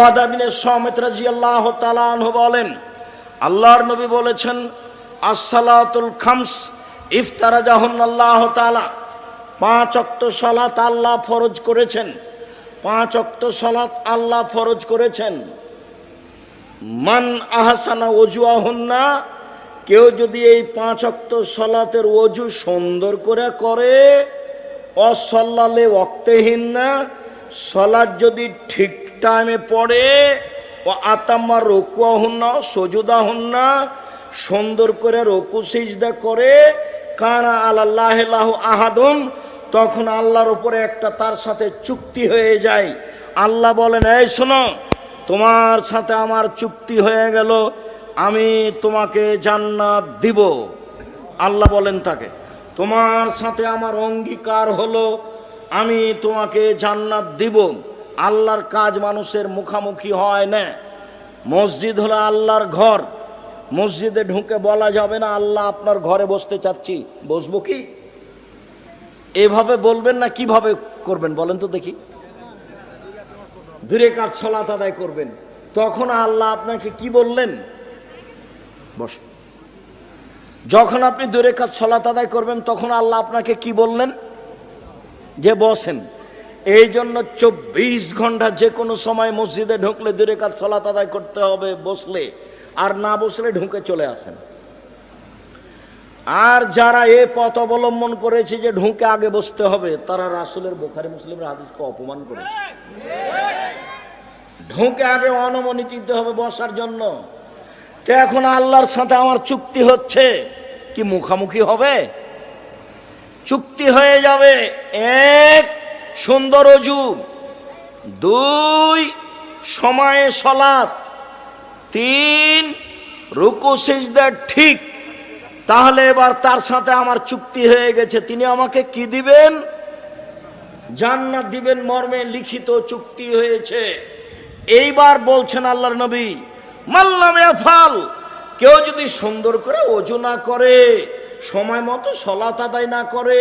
ওয়াদাবিনে সমেত রাজি আল্লাহ তালাহ বলেন, আল্লাহর নবী বলেছেন, আসসালাতুল খামস ইফতারা জাহন আল্লাহ তালা পাঁচ অক্ত সলাত আল্লাহ ফরজ করেছেন। পাঁচ অক্ত সলাত আল্লাহ ফরজ করেছেন। মান আহসানা অজু আহন্না কেউ যদি এই পাঁচ অক্ত সলাতের অজু সুন্দর করে করে, অসল্লালে অক্তেহীন না সলাদ যদি ঠিক টাইমে পড়ে, ও আতাম্মা রকুয়া হন না সজুদা হন না সুন্দর করে রকু, সিজদা করে, কানা আল্লাহ আহাদুন, তখন আল্লাহর উপরে একটা তার সাথে চুক্তি হয়ে যায়। আল্লাহ বলেন, এই শোনো, তোমার সাথে আমার চুক্তি হয়ে গেল, আমি তোমাকে জান্নাত দিব। আল্লাহ বলেন তাকে, তোমার সাথে আমার অঙ্গীকার হলো, আমি তোমাকে জান্নাত দিব। আল্লাহর কাজ মানুষের মুখামুখি হয় না। মসজিদ হলো আল্লাহর ঘর। মসজিদে ঢুকে বলা যাবে না, আল্লাহ আপনার ঘরে বসতে চাচ্ছি। বসবো কি? এভাবে বলবেন না, কীভাবে করবেন বলেন তো দেখি। দূরে কাজ সলাত আদায় করবেন? তখন আল্লাহ আপনাকে কি বললেন? বস। যখন আপনি দূরে কাজ সলাত আদায় করবেন, তখন আল্লাহ আপনাকে কি বললেন? যে বসেন। এই জন্য চব্বিশ ঘণ্টা যে কোনো সময় মসজিদে ঢুকলে দূরে কাজ সলাত আদায় করতে হবে, বসলে। আর না বসলে ঢুকে চলে আসেন। আর যারা এ পথ অবলম্বন করেছে যে ঢুকে আগে বসতে হবে, তারা রাসুলের বোখারি মুসলিমের হাদিসকে অপমান করেছে। ঢুকে আগে অনুমতি দিতে হবে বসার জন্য। তো এখন আল্লাহর সাথে আমার চুক্তি হচ্ছে। কি মুখামুখি হবে? চুক্তি হয়ে যাবে। এক সুন্দর অজু। দুই, সময়ে সলাৎ তিন, রুকু, সিজদা ঠিক। তাহলে এবার তার সাথে আমার চুক্তি হয়ে গেছে। তিনি আমাকে কি দিবেন? জান্নাত দিবেন মর্মে লিখিত চুক্তি হয়েছে। এইবার বলছেন আল্লাহর নবী মাল্লামে ফাল কেউ যদি সুন্দর করে অজু না করে, সময় মতো সলাত আদায় না করে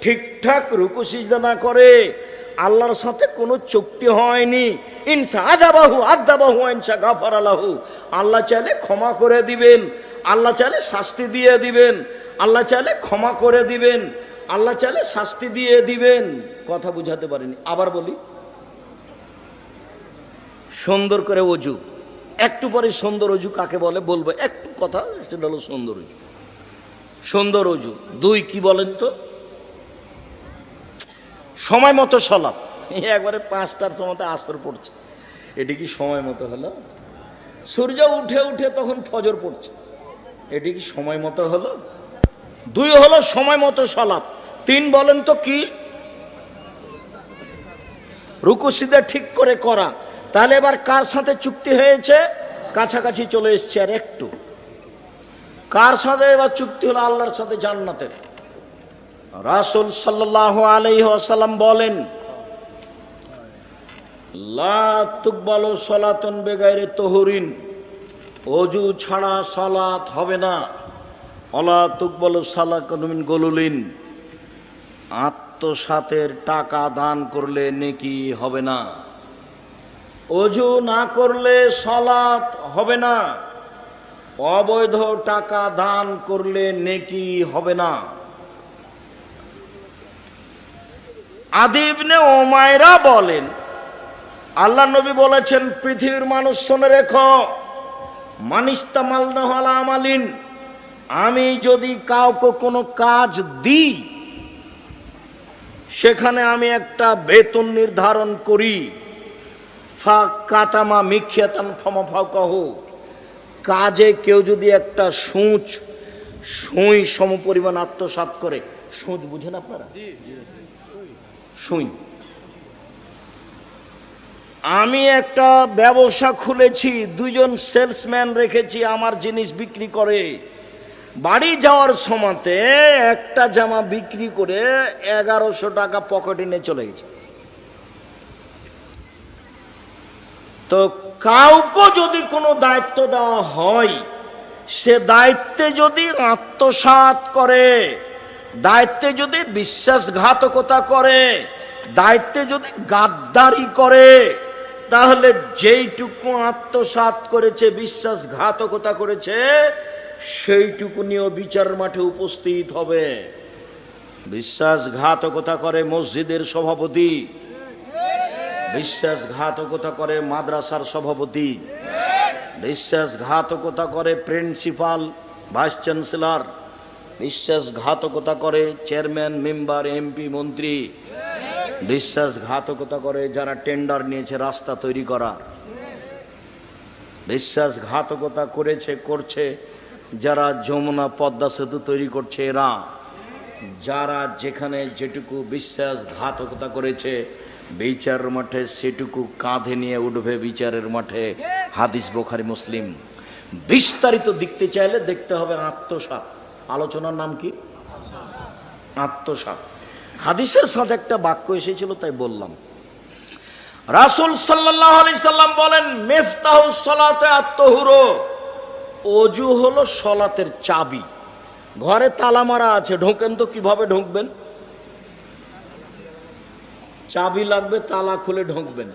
ঠিকঠাক রুকু সিজদা না করে, আল্লাহর সাথে কোনো চুক্তি হয়নি। ইনসা আদাবাহু আদাবাহু ইনসা গাফার আলাহু আল্লাহ চাইলে ক্ষমা করে দিবেন, আল্লাহ চাইলে শাস্তি দিয়ে দিবেন, আল্লাহ চাইলে ক্ষমা করে দিবেন, আল্লাহ চাইলে শাস্তি দিয়ে দিবেন। কথা বুঝাতে পারিনি, আবার বলি। সুন্দর করে অজু। একটু পরে সুন্দর অজু কাকে বলে? বলব, একটু কথা, সেটা হলো সুন্দর অজু। সুন্দর অজু। দুই কি বলেন তো? সময় মতো সলাপ। একবারে পাঁচটার সময়তে আসর পড়ছে। এটি কি সময় মতো হলো? সূর্য উঠে উঠে তখন ফজর পড়ছে। এটি কি সময় মতো হলো? দুই হলো সময় মতো সলাপ। তিন বলেন তো কি? রুকু সিধা ঠিক করে করা। তাহলে এবার কার সাথে চুক্তি হয়েছে? কাছাকাছি চলে এসছে আর একটু। কার সাথে এবার চুক্তি হলো? আল্লাহর সাথে জান্নাতের। রাসুল সাল্লাহ আলাইহি আসাল্লাম বলেন, লা সলাতন বেগাইরে তহরিন অজু ছাড়া সালাত হবে না। অলা তুকবালো সালাকমিন গলুলিন, আত্মসাতের টাকা দান করলে নেকি হবে না। অজু না করলে সলাত হবে না। অবৈধ টাকা দান করলে নেকি হবে না। আদিবনে ওমায়রা বলেন, আল্লাহ নবী বলেছেন, পৃথিবীর মানুষ শোনে রেখো মানিস্তামাল নহলা আমালিন, আমি যদি কাউকে কোনো কাজ দিই, সেখানে আমি একটা বেতন নির্ধারণ করি। ফা কাতামা মিখিয়াতান ফমা ফাও কাহ কাজে কেউ যদি একটা সূচ, সুই সমপরিমাণ আত্মসাত করে। সূচ বুঝেন আপনারা? সুই আমি একটা ব্যবসা খুলেছি দুজন সেলসম্যান রেখেছি, আমার জিনিস বিক্রি করে। বাড়ি যাওয়ার সময়তে একটা জামা বিক্রি করে এগারোশো টাকা পকেটে নিয়ে চলে গেছে। তো কাউকে যদি কোনো দায়িত্ব দেওয়া হয়, সে দায়িত্বে যদি আত্মসাত করে দায়িত্বে যদি বিশ্বাসঘাতকতা করে, দায়িত্বে যদি গাদ্দারি করে, তাহলে যেইটুকু আত্মসাৎ করেছে, বিশ্বাসঘাতকতা করেছে, সেইটুকু নিয়েও বিচার মাঠে উপস্থিত হবে। বিশ্বাসঘাতকতা করে মসজিদের সভাপতি। বিশ্বাসঘাতকতা করে মাদ্রাসার সভাপতি। বিশ্বাসঘাতকতা করে প্রিন্সিপাল, ভাইস চ্যান্সেলর। বিশ্বাসঘাতকতা করে চেয়ারম্যান, মেম্বার, এমপি, মন্ত্রী। বিশ্বাসঘাতকতা করে যারা টেন্ডার নিয়েছে, রাস্তা তৈরি করার বিশ্বাসঘাতকতা করেছে, করছে যারা যমুনা পদ্মা সেতু তৈরি করছে এরা। যারা যেখানে যেটুকু বিশ্বাসঘাতকতা করেছে বিচার মাঠে সেটুকু কাঁধে নিয়ে উঠবে বিচারের মাঠে। হাদিস বোখারি, মুসলিম। বিস্তারিত দেখতে চাইলে দেখতে হবে আত্মসাৎ। আলোচনার নাম কি? আত্মসাৎ। হাদিসের সাথে একটা বাক্য এসেছিল, তাই বললাম। রাসুল সাল্লাহ সাল্লাম বলেন, মেফতাহ সলাতে আত্মহুরো অজু হলো সলাতের চাবি। ঘরে তালা মারা আছে, ঢোকেন তো কীভাবে ঢুকবেন? চাবি লাগবে, তালা খুলে ঢুকবেন।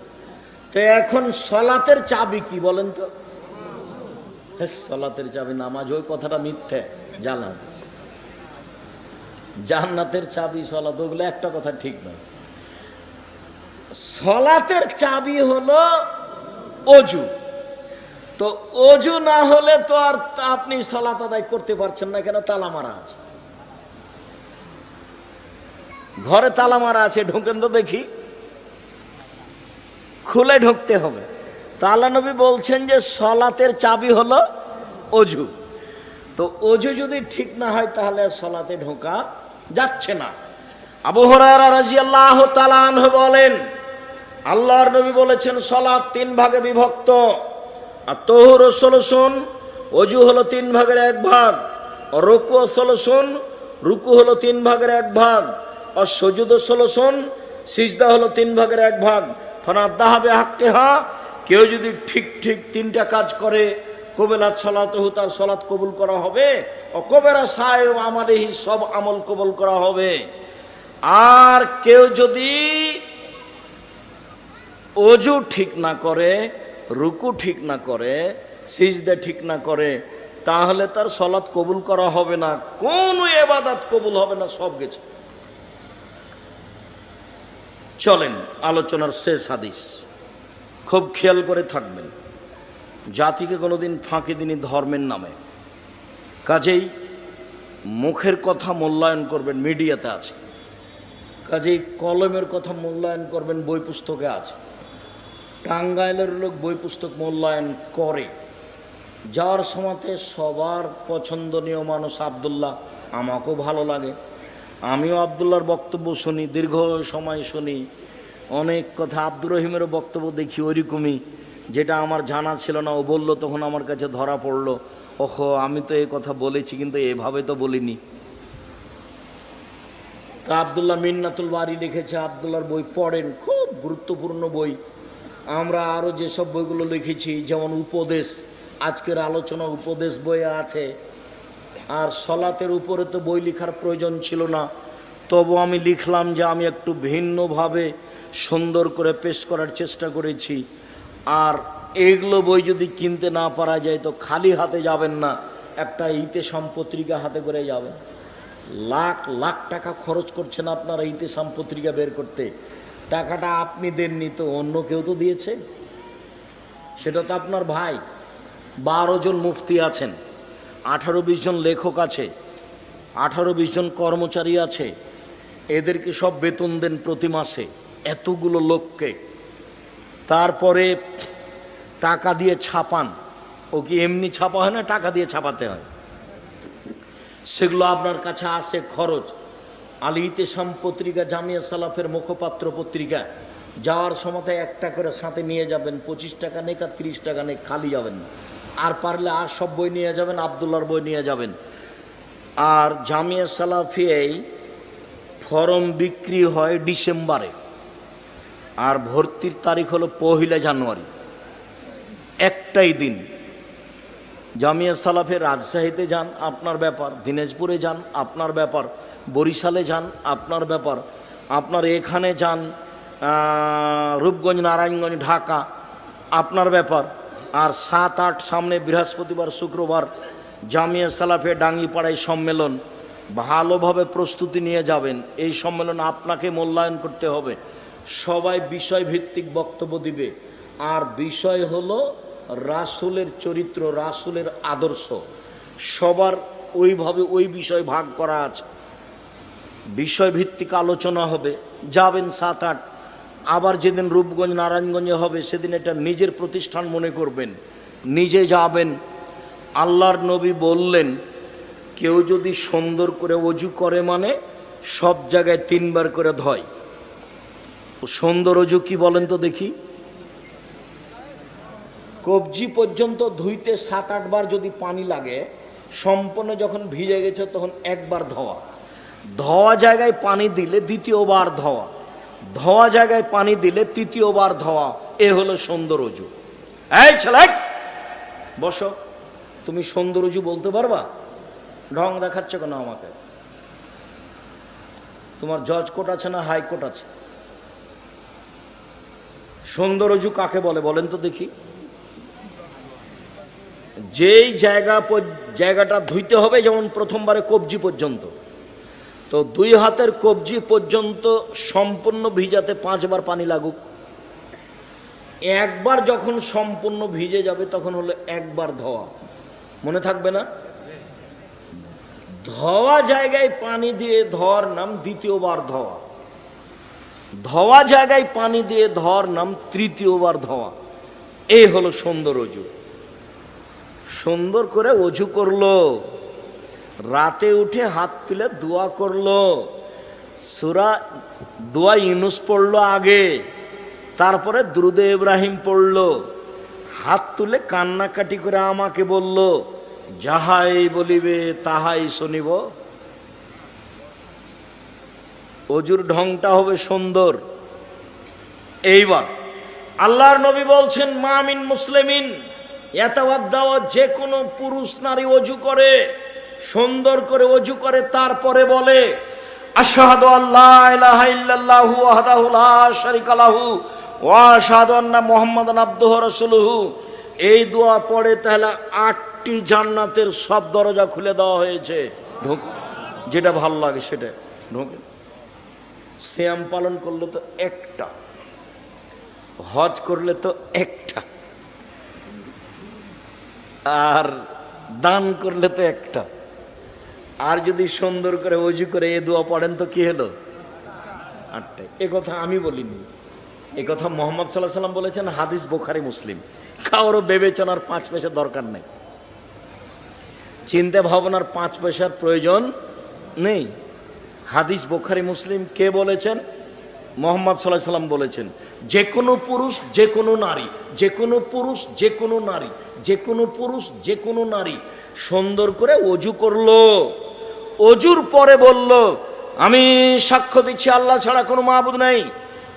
তো এখন সলাতের চাবি কি বলেন তো? সলাতের চাবি, নামাজ ওই কথাটা মিথ্যে। জানা জান্নাতের চাবি, সলাত, ওগুলো একটা কথা ঠিক নয়। সলাতের চাবি হলো অজু। তো অজু না হলে তো আর আপনি সলাত আদায় করতে পারছেন না, কেন তালা মারা আছে? ঘরে তালা মারা আছে, ঢোকেন তো দেখি। খুলে ঢুকতে হবে। তালা নবী বলছেন যে সলাতের চাবি হলো অজু। তো অজু যদি ঠিক না হয় তাহলে সলাতে ঢোকা যাচ্ছে না। আবু হরারা রাজিয়াল্লাহ তালান বলেন, আল্লাহর নবী বলেছেন সলাৎ তিন ভাগে বিভক্ত। আর তহুর সলসন অজু হলো তিন ভাগের এক ভাগ রুকু সলসন রুকু হলো তিন ভাগের এক ভাগ, আর সজুদ সলসন সিজদা হলো তিন ভাগের এক ভাগ। ফনাদ্দা হবে হাক্কে হা কেউ যদি ঠিক ঠিক তিনটা কাজ করে কবেলাত সলাত তার সলাত কবুল করা হবে। ও কবেরা সাহেব আমাদেরই সব আমল কবুল করা হবে। আর কেউ যদি অজু ঠিক না করে, রুকু ঠিক না করে, সিজদে ঠিক না করে, তাহলে তার সলাৎ কবুল করা হবে না, কোন এবাদাত কবুল হবে না, সব গেছে চলেন, আলোচনার শেষ হাদিস। খুব খেয়াল করে থাকবেন। জাতিকে কোনোদিন ফাঁকি দিনই ধর্মের নামে। কাজেই মুখের কথা মূল্যায়ন করবেন, মিডিয়াতে আছে। কাজেই কলমের কথা মূল্যায়ন করবেন, বই পুস্তকে আছে। টাঙ্গাইলের লোক বই পুস্তক মূল্যায়ন করে। যাওয়ার সময়তে সবার পছন্দনীয় মানুষ আবদুল্লাহ, আমাকেও ভালো লাগে। আমিও আবদুল্লার বক্তব্য শুনি, দীর্ঘ সময় শুনি। অনেক কথা আব্দুর রহিমেরও বক্তব্য দেখি ওইরকমই। যেটা আমার জানা ছিল না, ও বলল, তখন আমার কাছে ধরা পড়ল। ওহো, আমি তো এই কথা বলেছি, কিন্তু এভাবে তো বলিনি। তা আবদুল্লাহ মিন্নাতুল বাড়ি লিখেছে আবদুল্লার বই পড়েন, খুব গুরুত্বপূর্ণ বই। আমরা আরও যেসব বইগুলো লিখেছি, যেমন উপদেশ, আজকের আলোচনা উপদেশ বইয়ে আছে, আর সলাতের উপরে তো বই লেখার প্রয়োজন ছিল না। তবু আমি লিখলাম যে আমি একটু ভিন্নভাবে সুন্দর করে পেশ করার চেষ্টা করেছি। আর এগুলো বই যদি কিনতে না পারা যায় তো খালি হাতে যাবেন না, একটা ইতে পত্রিকা হাতে করে যাবেন। লাখ লাখ টাকা খরচ করছেন আপনারা ইতে পত্রিকা বের করতে। টাকাটা আপনি দেননি তো অন্য কেউ তো দিয়েছে। সেটা তো আপনার ভাই। বারো জন মুফতি আছেন, আঠারো বিশ জন লেখক আছে, আঠারো বিশ জন কর্মচারী আছে। এদেরকে সব বেতন দেন প্রতি মাসে, এতগুলো লোককে। তারপরে টাকা দিয়ে ছাপান। ও কি এমনি ছাপা হয় না? টাকা দিয়ে ছাপাতে হয়। সেগুলো আপনার কাছে আসে খরচ। আলী ইতেসাম পত্রিকা, জামিয়া সালাফের মুখপাত্র পত্রিকা। যাওয়ার সময় একটা করে সাথে নিয়ে যাবেন। পঁচিশ টাকা নেই আর তিরিশ টাকা নেই খালি যাবেন আর পারলে আর সব বই নিয়ে যাবেন আবদুল্লার বই নিয়ে যাবেন। আর জামিয়া সালাফিয়াই ফরম বিক্রি হয় ডিসেম্বরে। আর ভর্তির তারিখ হলো পহিলা জানুয়ারি। একটাই দিন। জামিয়া সালাফে রাজশাহীতে যান, আপনার ব্যাপার। দিনাজপুরে যান, আপনার ব্যাপার। বরিশালে যান, আপনার ব্যাপার। আপনার এখানে যান রূপগঞ্জ, নারায়ণগঞ্জ, ঢাকা, আপনার ব্যাপার। আর সাত, আট, সামনে বৃহস্পতিবার, শুক্রবার জামিয়া সালাফে ডাঙ্গিপাড়ায় সম্মেলন। ভালোভাবে প্রস্তুতি নিয়ে যাবেন। এই সম্মেলন আপনাকে মূল্যায়ন করতে হবে। সবাই বিষয়ভিত্তিক বক্তব্য দিবে। আর বিষয় হলো রাসুলের চরিত্র, রাসুলের আদর্শ। সবার ওইভাবে ওই বিষয় ভাগ করা আছে। বিষয়ভিত্তিক আলোচনা হবে, যাবেন সাত আট। আবার যেদিন রূপগঞ্জ, নারায়ণগঞ্জে হবে, সেদিন এটা নিজের প্রতিষ্ঠান মনে করবেন। নিজে যাবেন। আল্লাহর নবী বললেন, কেউ যদি সুন্দর করে অজু করে মানে সব জায়গায় তিনবার করে ধয়। সুন্দর অজু কি বলেন তো দেখি। কবজি পর্যন্ত ধুইতে সাত আটবার যদি পানি লাগে, সম্পূর্ণ যখন ভিজে গেছে তখন একবার ধোয়া। ধোয়া জায়গায় পানি দিলে দ্বিতীয়বার ধোয়া। ধোয়া জায়গায় পানি দিলে তৃতীয়বার ধোয়া। এ হলো সুন্দর অজু এই ছেলে, বসো। তুমি সুন্দর অজু বলতে পারবা? ঢং দেখাচ্ছ কেন আমাকে? তোমার জজ কোর্ট আছে না হাইকোর্ট আছে? সুন্দর অজু কাকে বলে বলেন তো দেখি। যেই জায়গা জায়গাটা ধুইতে হবে, যেমন প্রথমবারে কবজি পর্যন্ত। তো দুই হাতের কবজি পর্যন্ত সম্পূর্ণ ভিজাতে পাঁচবার পানি লাগুক। একবার যখন সম্পূর্ণ ভিজে যাবে, তখন হলো একবার ধোয়া। মনে থাকবে না? ধোয়া জায়গায় পানি দিয়ে ধর নাম দ্বিতীয়বার ধোয়া। ধোয়া জায়গায় পানি দিয়ে ধর নাম তৃতীয়বার ধোয়া। এই হলো সুন্দর অজু। সুন্দর করে অজু করল। রাতে উঠে হাত তুলে দোয়া করল। সুরা দোয়া ইনুস পড়ল আগে, তারপরে দ্রুদে ইব্রাহিম পড়ল। হাত তুলে কান্নাকাটি করে আমাকে বলল, যাহাই বলিবে তাহাই শুনিব। অজুর ঢংটা হবে সুন্দর। এইবার আল্লাহর নবী বলছেন মামিন মুসলিমিন যে কোনো পুরুষ নারী অজু করে, সুন্দর করে অজু করে, তারপরে বলে লা লাহু এই দোয়া পড়ে তাহলে আটটি জান্নাতের সব দরজা খুলে দেওয়া হয়েছে। যেটা ভালো লাগে সেটা, ঢোকে। শ্যাম পালন করলে তো একটা, হজ করলে তো একটা, আর দান করলে তো একটা। আর যদি সুন্দর করে অজু করে এ দোয়া পড়েন তো কি হলো? আটটাই এ কথা আমি বলিনি। এ কথা মোহাম্মদ সাল্লাহ সাল্লাম বলেছেন, হাদিস বোখারি, মুসলিম। কারোর বিবেচনার পাঁচ পয়সা দরকার নেই। চিন্তা ভাবনার পাঁচ পয়সার প্রয়োজন নেই। হাদিস বোখারি, মুসলিম, কে বলেছেন? মোহাম্মদ সাল্লাহ সাল্লাম বলেছেন, যে কোনো পুরুষ, যে কোনো নারী, যে কোনো পুরুষ, যে কোনো নারী, যে কোনো পুরুষ, যে কোনো নারী সুন্দর করে অজু করল। অজুর পরে বলল, আমি সাক্ষ্য দিচ্ছি আল্লাহ ছাড়া কোনো মাহবুদ নেই।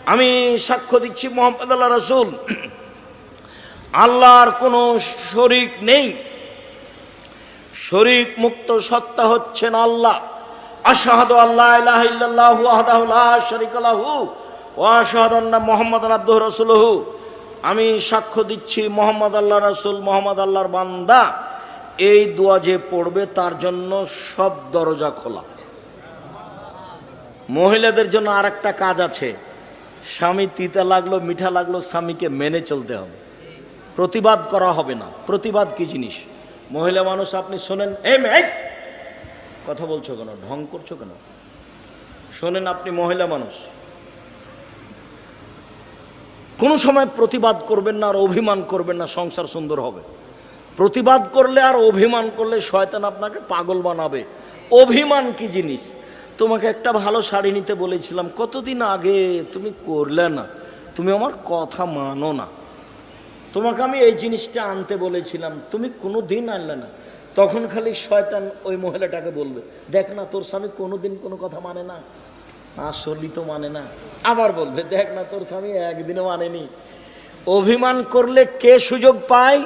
আমি সাক্ষ্য দিচ্ছি মোহাম্মদ আল্লাহ রসুল। আল্লাহর কোনো শরিক নেই। শরিক মুক্ত সত্তা হচ্ছেন আল্লাহ। আশহাদু আল্লাহ ইলাহা ইল্লাল্লাহু ওয়াহদাহু লা শারীকা লাহু ওয়া আশহাদু আন্না মুহাম্মাদান আবদুহু রাসূলুহু। আমি সাক্ষ্য দিচ্ছি মোহাম্মদ আল্লাহ রাসূল, মোহাম্মদ আল্লাহর বান্দা। এই দোয়া যে পড়বে তার জন্য সব দরজা খোলা। মহিলাদের জন্য আর একটা কাজ আছে। স্বামী তিতা লাগল, মিঠা লাগল, স্বামীকে মেনে চলতে হবে। প্রতিবাদ করা হবে না। প্রতিবাদ কি জিনিস? মহিলা মানুষ, আপনি শোনেন এ মেয়ে কথা বলছো কেন? ঢং করছ কেন? শোনেন, আপনি মহিলা মানুষ। কোনো সময় প্রতিবাদ করবেন না আর অভিমান করবেন না, সংসার সুন্দর হবে। প্রতিবাদ করলে আর অভিমান করলে শয়তান আপনাকে পাগল বানাবে। অভিমান কি জিনিস? তোমাকে একটা ভালো শাড়ি নিতে বলেছিলাম, কতদিন আগে? তুমি করলে না। তুমি আমার কথা মানো না। তোমাকে আমি এই জিনিসটা আনতে বলেছিলাম, তুমি কোনো দিন আনলে না। তখন খালি শয়তান ওই মহিলাটাকে বলবে, দেখ না, তোর স্বামী কোনো দিন কোনো কথা মানে না, আসলই তো মানে না। আবার বলবে, দেখ না, তোর স্বামী একদিনও মানেনি। অভিমান করলে কে সুযোগ পায়?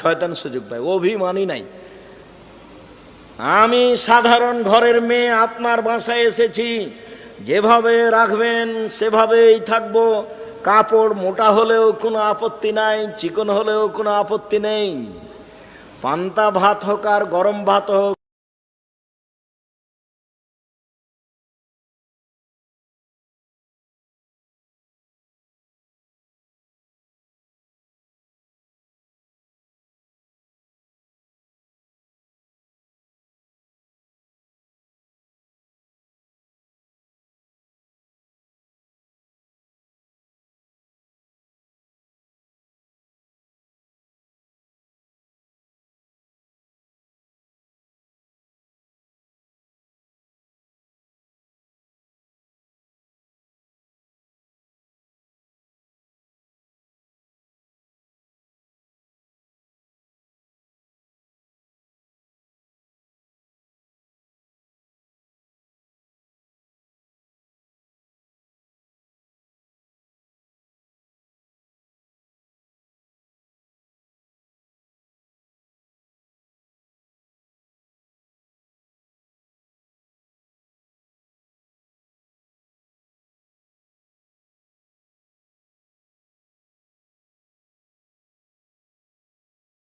শয়তান সুযোগ পায়, অভিমানই নাই। আমি সাধারণ ঘরের মেয়ে, আপনার বাসায় এসেছি। যেভাবে রাখবেন, সেভাবেই থাকব। কাপড় মোটা হলেও কোনো আপত্তি নাই, চিকন হলেও কোনো আপত্তি নেই। পান্তা ভাত হোক আর গরম ভাত হোক